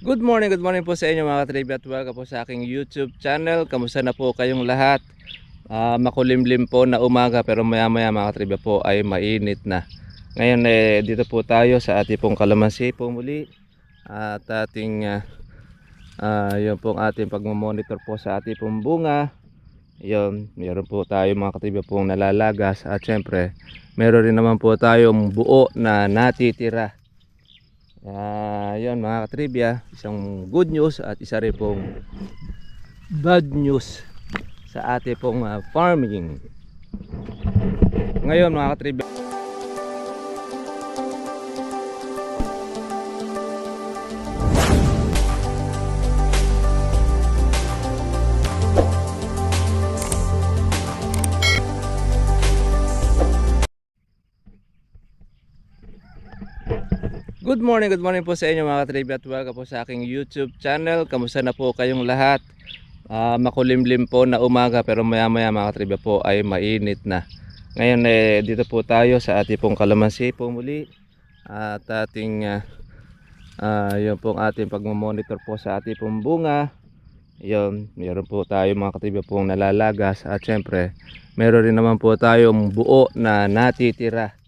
Good morning, good morning po sa inyo mga katribya at welcome po sa aking YouTube channel. Kamusta na po kayong lahat? Ah, makulimlim po na umaga pero maya maya mga katribya po ay mainit na. Ngayon eh, dito po tayo sa ating pong kalamansi po muli. At ating ah, ah, yun pong ating pagmamonitor po sa ating pong bunga. Yun, meron po tayo mga katribya pong nalalagas at syempre meron rin naman po tayong buo na natitira. Ah, yun mga katribya, isang good news at isa rin pong bad news sa ating pong ah, farming. Ngayon mga katribya, Good morning, good morning po sa inyo mga katribya at welcome po sa aking YouTube channel. Kamusta na po kayong lahat? Ah, makulimlim po na umaga pero maya maya mga katribya po ay mainit na. Ngayon eh, dito po tayo sa ating pong kalamansi po muli. At ating ah, ah, yun pong ating pagmamonitor po sa ating pong bunga. Yun, meron po tayo mga katribya pong nalalagas at syempre meron rin naman po tayong buo na natitira.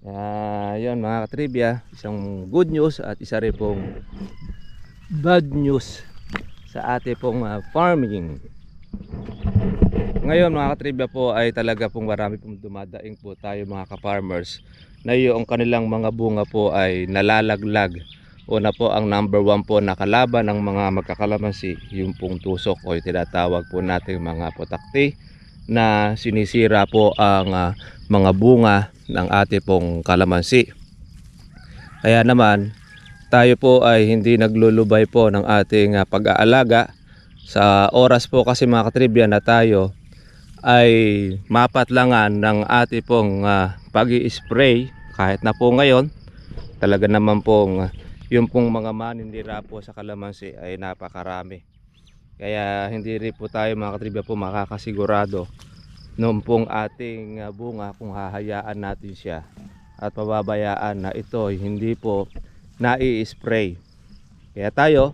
Ah, yun mga katribya, isang good news at isa rin pong bad news sa ating pong ah, farming. Ngayon mga katribya po ay talaga pong marami pong dumadaing po tayo mga ka-farmers na yung kanilang mga bunga po ay nalalaglag. Una po ang number one po na kalaban ng mga magkakalamansi, yung pong tusok o yung tinatawag po nating mga potakti na sinisira po ang ah, mga bunga ng ating pong kalamansi. Kaya naman, tayo po ay hindi naglulubay po ng ating ah, pag-aalaga. Sa oras po kasi mga katribya na tayo ay mapatlangan ng ating pong ah, pag-i-spray kahit na po ngayon. Talaga naman pong ah, yung pong mga manindira po sa kalamansi ay napakarami. Kaya hindi rin po tayo mga katribya po makakasigurado noon pong ating ah, bunga kung hahayaan natin siya at pababayaan na ito hindi po nai-spray. Kaya tayo,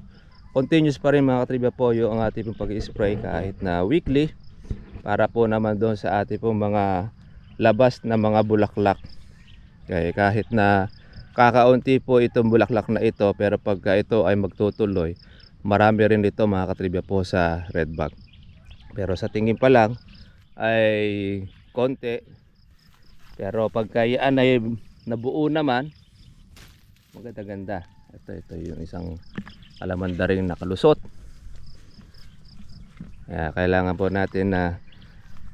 continuous pa rin mga katribya po yung ating pag-spray kahit na weekly para po naman doon sa ating pong mga labas na mga bulaklak. Kaya kahit na kakaunti po itong bulaklak na ito pero pagka ito ay magtutuloy, marami rin dito mga katribya po sa red bag. Pero sa tingin pa lang, ay konti. Pero pagka yan ay nabuo naman maganda ganda ito ito yung isang alamanda rin nakalusot. Kaya kailangan po natin na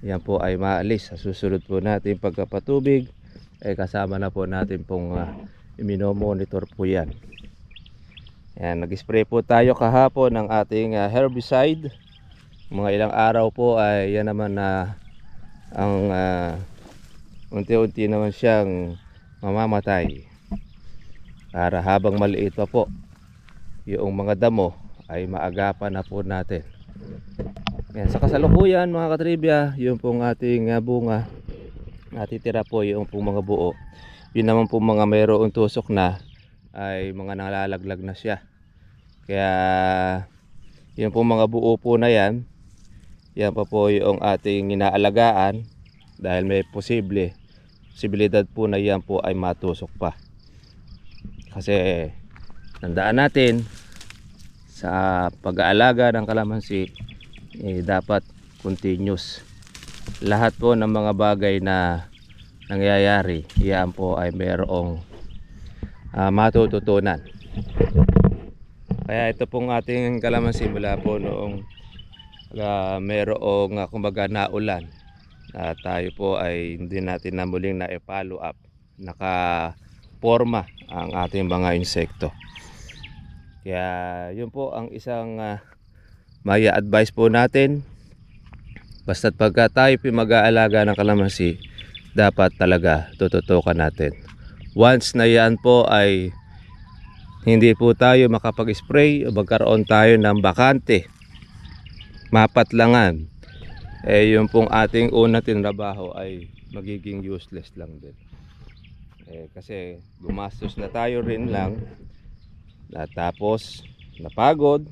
yan po ay maalis. Sa susunod po natin pagkapatubig ay kasama na po natin pong uh, iminomonitor po yan. Yan nag-spray po tayo kahapon ng ating ah, herbicide mga ilang araw po ay yan naman na ang ah, unti-unti naman siyang mamamatay. Para habang maliit pa po yung mga damo ay maagapan na po natin. Yan, sa kasalukuyan mga katribya yung pong ating ah, bunga. Natitira po yung pong mga buo. Yun naman po mga mayroong tusok na ay mga nalalaglag na siya. Kaya yung pong mga buo po na yan yan pa po yung ating inaalagaan dahil may posible posibilidad po na yan po ay matusok pa. Kasi tandaan natin sa pag-aalaga ng kalamansi eh, dapat continuous. Lahat po ng mga bagay na nangyayari, yan po ay mayroong ah, matututunan. Kaya ito pong ating kalamansi mula po noong uh, merong uh, kumbaga naulan. Na tayo po ay hindi natin na muling na follow up naka forma ang ating mga insekto. Kaya yun po ang isang uh, maya advice po natin. Basta't pagka tayo mag-aalaga ng kalamansi dapat talaga tututukan natin. Once na yan po ay hindi po tayo makapag-spray o magkaroon tayo ng bakante mapatlangan eh yung pong ating una tinrabaho ay magiging useless lang din eh, kasi gumastos na tayo rin lang At tapos napagod,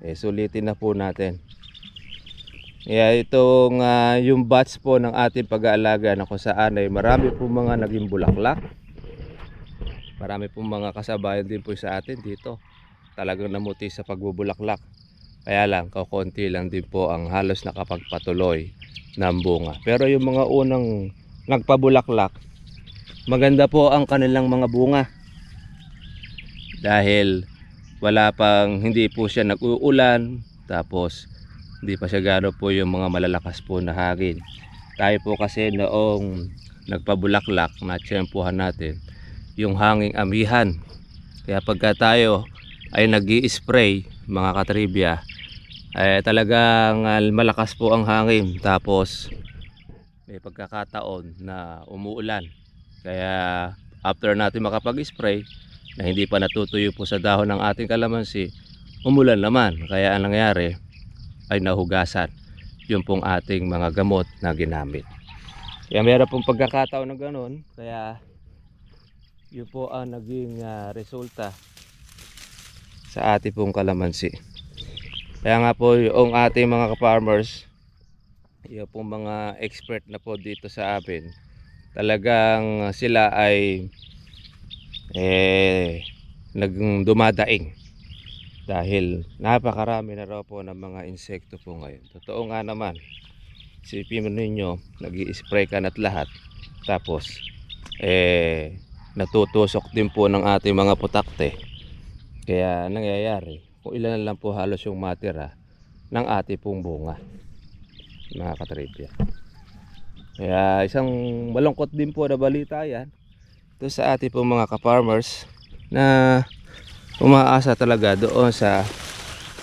eh sulitin na po natin. Kaya itong ah, yung batch po ng ating pag-aalaga na kung saan ay marami po mga naging bulaklak. Marami po mga kasabayan din po sa atin dito. Talagang namuti sa pagbubulaklak. Kaya lang, kakunti lang din po ang halos nakapagpatuloy ng bunga. Pero yung mga unang nagpabulaklak, maganda po ang kanilang mga bunga. Dahil wala pang, hindi po siya nag-uulan, tapos hindi pa siya gano po yung mga malalakas po na hangin. Tayo po kasi noong nagpabulaklak na tiyempuhan natin, yung hanging amihan. Kaya pagka tayo ay nag spray mga katribya, ay talagang ah, malakas po ang hangin. Tapos may pagkakataon na umuulan. Kaya after natin makapag-spray, na hindi pa natutuyo po sa dahon ng ating kalamansi, umulan naman. Kaya ang nangyari ay nahugasan yung pong ating mga gamot na ginamit. Kaya meron pong pagkakataon na ganun. Kaya yun po ang naging ah, resulta sa ating pong kalamansi. Kaya nga po yung ating mga ka-farmers, yung pong mga expert na po dito sa amin, talagang sila ay eh naging dumadaing dahil napakarami na raw po ng mga insekto po ngayon. Totoo nga naman. Isipin mo ninyo, nag spray ka na't lahat. Tapos, eh, natutusok din po ng ating mga putakte. Kaya nangyayari, kung ilan lang po halos yung matira ng ating pong bunga. Mga katribya. Kaya isang malungkot din po na balita yan. Ito sa ating pong mga ka-farmers na umaasa talaga doon sa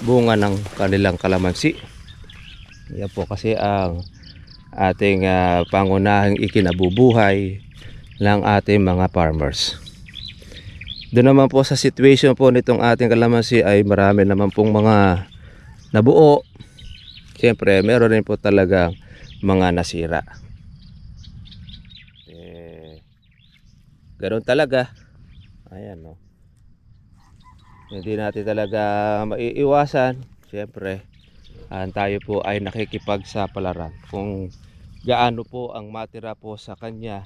bunga ng kanilang kalamansi. Yan po kasi ang ating ah, pangunahing ikinabubuhay ng ating mga farmers. Doon naman po sa situation po nitong ating kalamansi ay marami naman pong mga nabuo. Siyempre, meron rin po talaga mga nasira. Eh, ganun talaga. Ayan, no. Hindi natin talaga maiiwasan. Siyempre, ah, tayo po ay nakikipagsapalaran. Kung gaano po ang matira po sa kanya,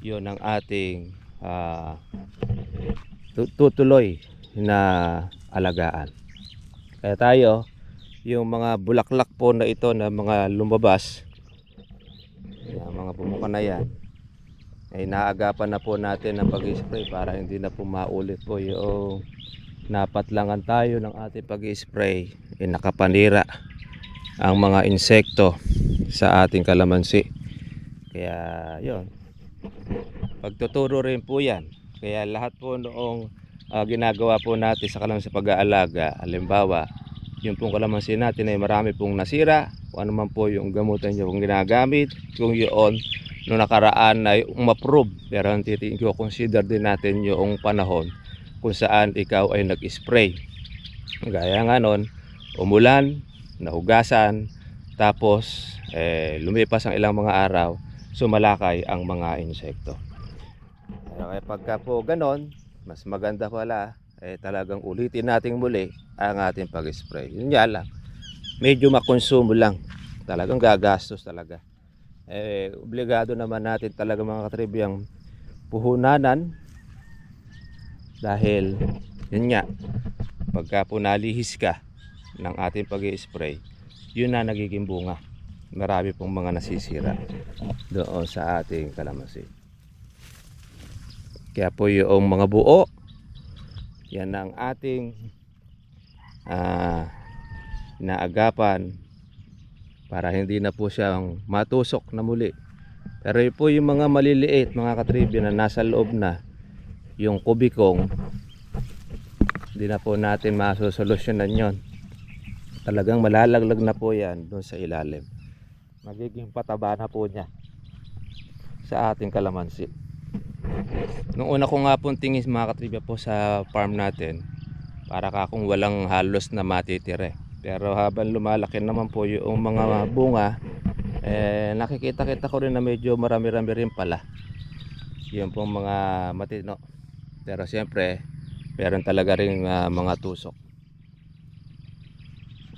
yon ang ating tu- tutuloy na alagaan. Kaya tayo, yung mga bulaklak po na ito na mga lumabas, yung mga bumuka na yan, ay naagapan na po natin ng pag-spray para hindi na po maulit po yung napatlangan tayo ng ating pag-spray ay nakapanira ang mga insekto sa ating kalamansi. Kaya yon pagtuturo rin po yan. Kaya lahat po noong ah, ginagawa po natin sa kalamansi pag-aalaga, halimbawa, yung pong kalamansi natin ay marami pong nasira, kung ano man po yung gamutan nyo kung ginagamit, kung yun, no nakaraan ay umapprove, pero ang titingin ko, consider din natin yung panahon kung saan ikaw ay nag-spray. Gaya nga nun, umulan, nahugasan, tapos eh, lumipas ang ilang mga araw, sumalakay ang mga insekto. Pero kaya pagka po ganon, mas maganda pala, eh talagang ulitin nating muli ang ating pag-spray. Yun nga lang, medyo makonsumo lang. Talagang gagastos talaga. Eh, obligado naman natin talaga mga katribyang puhunanan dahil yun nga pagka po nalihis ka ng ating pag spray yun na nagiging bunga marami pong mga nasisira doon sa ating kalamansi kaya po yung mga buo yan ang ating ah, naagapan para hindi na po siyang matusok na muli. Pero yun po yung mga maliliit mga katribyo na nasa loob na yung kubikong hindi na po natin masosolusyonan yon talagang malalaglag na po yan doon sa ilalim. Magiging pataba na po niya sa ating kalamansi nung una ko nga pong tingin mga katribya po sa farm natin para ka kung walang halos na matitire pero habang lumalaki naman po yung mga bunga eh nakikita kita ko rin na medyo marami-rami rin pala yun pong mga matino pero siyempre meron talaga rin ah, mga tusok.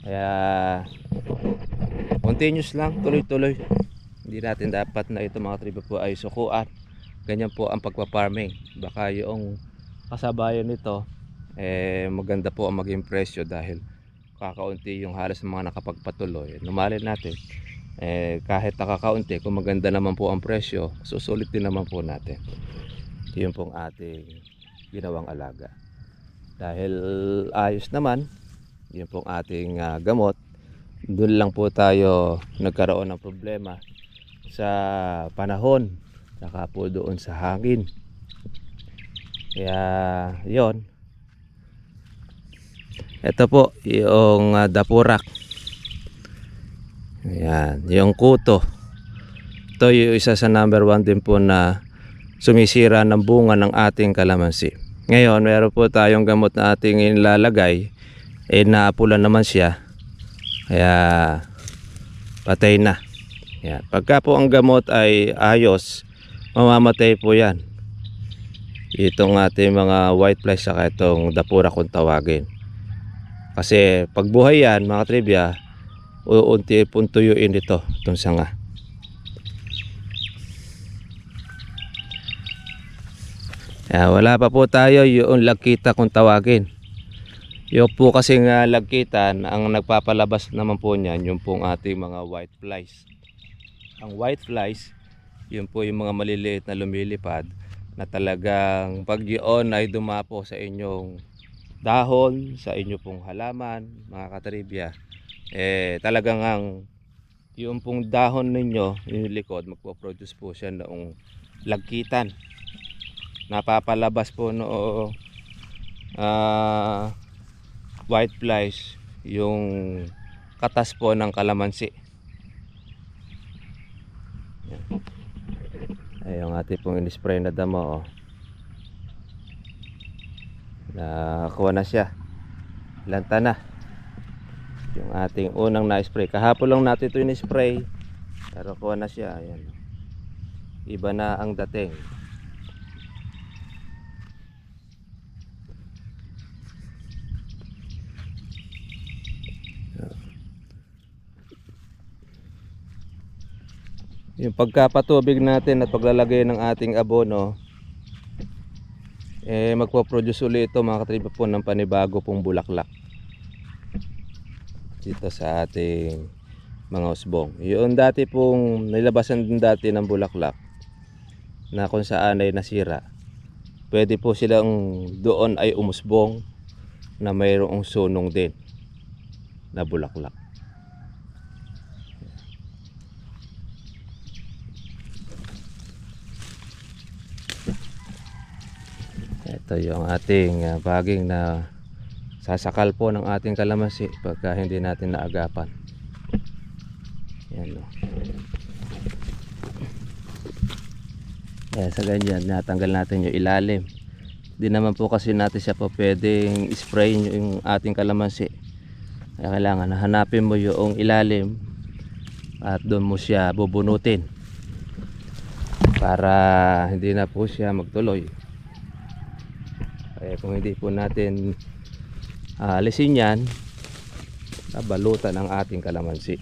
Kaya continuous lang, tuloy-tuloy. Hindi natin dapat na ito mga tribo po ay sukuan. Ganyan po ang pagpa-farming. Baka yung kasabayan nito eh maganda po ang maging presyo dahil kakaunti yung halos mga nakapagpatuloy. Numalin natin eh kahit nakakaunti kung maganda naman po ang presyo, susulit din naman po natin. Yun pong ating ginawang alaga. Dahil ayos naman, yun pong ating ah, gamot. Doon lang po tayo nagkaroon ng problema sa panahon saka po doon sa hangin. Kaya yon. Ito po yung ah, dapurak. Ayan, yung kuto. Ito yung isa sa number one din po na sumisira ng bunga ng ating kalamansi. Ngayon, meron po tayong gamot na ating ilalagay. Eh, naapulan naman siya. Kaya, patay na. Yan. Pagka po ang gamot ay ayos, mamamatay po yan. Itong ating mga white flies saka itong dapura kung tawagin. Kasi pag buhay yan, mga trivia, uunti pong tuyuin ito, itong sanga. Kaya wala pa po tayo yung lagkita kung tawagin. Yung po kasi nga lagkitan, ang nagpapalabas naman po niyan, yung pong ating mga white flies. Ang white flies, yun po yung mga maliliit na lumilipad na talagang pag yun ay dumapo sa inyong dahon, sa inyo pong halaman, mga katribya, eh talagang ang yung pong dahon ninyo, yung likod, magpo-produce po siya noong lagkitan. Napapalabas po no ah white flies yung katas po ng kalamansi. Yan. Ay, yung ating pong in-spray na damo. Oh. Nakakuha na siya. Lanta na. Yung ating unang na-spray. Kahapon lang natin ito in-spray. Pero kuha na siya. Ayan. Iba na ang dating. Yung pagkapatubig natin at paglalagay ng ating abono eh magpo-produce ulit ito mga katriba po ng panibago pong bulaklak dito sa ating mga usbong. Yung dati pong nilabasan din dati ng bulaklak na kung saan ay nasira. Pwede po silang doon ay umusbong na mayroong sunong din na bulaklak. Ito yung ating ah, baging na sasakal po ng ating kalamansi pagka hindi natin naagapan. Yan o. Kaya sa ganyan, natanggal natin yung ilalim. Hindi naman po kasi natin siya po pwedeng spray yung ating kalamansi. Kaya kailangan hanapin mo yung ilalim at doon mo siya bubunutin para hindi na po siya magtuloy. Kaya kung hindi po natin ah, alisin yan, nabalutan ang ating kalamansi.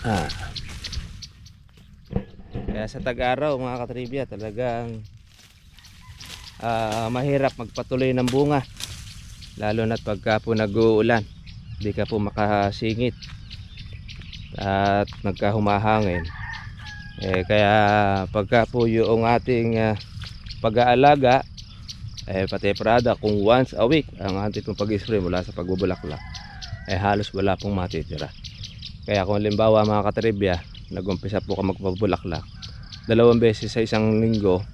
Ah. Kaya sa tag-araw mga katribya talagang ah, mahirap magpatuloy ng bunga lalo na pagka po nag-uulan hindi ka po makasingit at nagkahumahangin eh, kaya pagka po yung ating ah, pag-aalaga eh, pati prada kung once a week ang ating pong pag-spray mula sa pagbubulaklak eh halos wala pong matitira. Kaya kung limbawa mga katribya nagumpisa po ka magpabulaklak dalawang beses sa isang linggo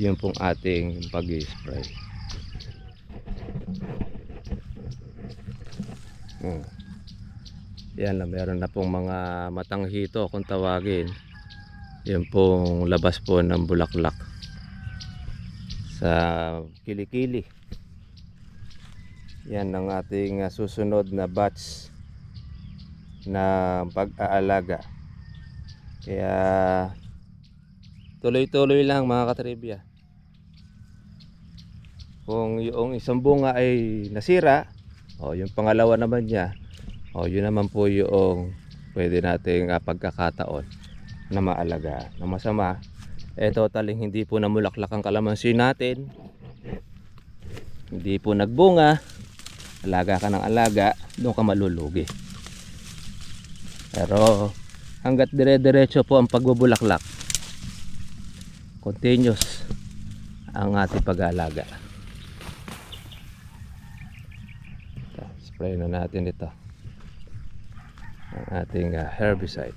yun pong ating pag-spray Hmm. Yan na meron na pong mga matanghito kung tawagin. Yan pong labas po ng bulaklak sa kilikili. Yan ang ating ah, susunod na batch na pag-aalaga. Kaya tuloy-tuloy lang mga katribya. Kung yung isang bunga ay nasira, o yung pangalawa naman niya, o yun naman po yung pwede nating ah, pagkakataon na maalaga. Na masama, eh totaling hindi po namulaklak ang kalamansi natin. Hindi po nagbunga. Alaga ka ng alaga, doon ka malulugi. Pero hanggat dire-diretso po ang pagbubulaklak, continuous ang ating pag-aalaga. Ito, Spray na natin ito. Ang ating ah, herbicide.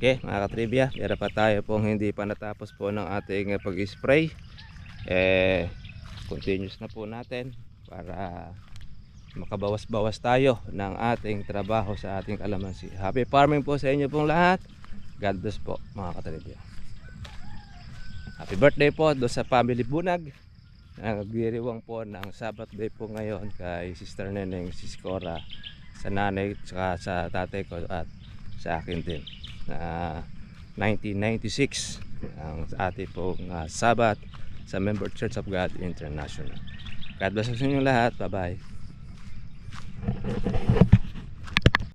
Okay, mga katribya, meron pa tayo pong hindi pa natapos po ng ating ah, pag-spray. Eh, continuous na po natin para makabawas-bawas tayo ng ating trabaho sa ating kalamansi. Happy farming po sa inyo pong lahat. God bless po mga katribya. Happy birthday po do sa family Bunag. Nagdiriwang po ng Sabbath day po ngayon kay Sister Neneng Siskora sa nanay at sa tatay ko at sa akin din na 1996 ang ating pong uh, Sabbath sa Member Church of God International. God bless sa inyo lahat. Bye-bye.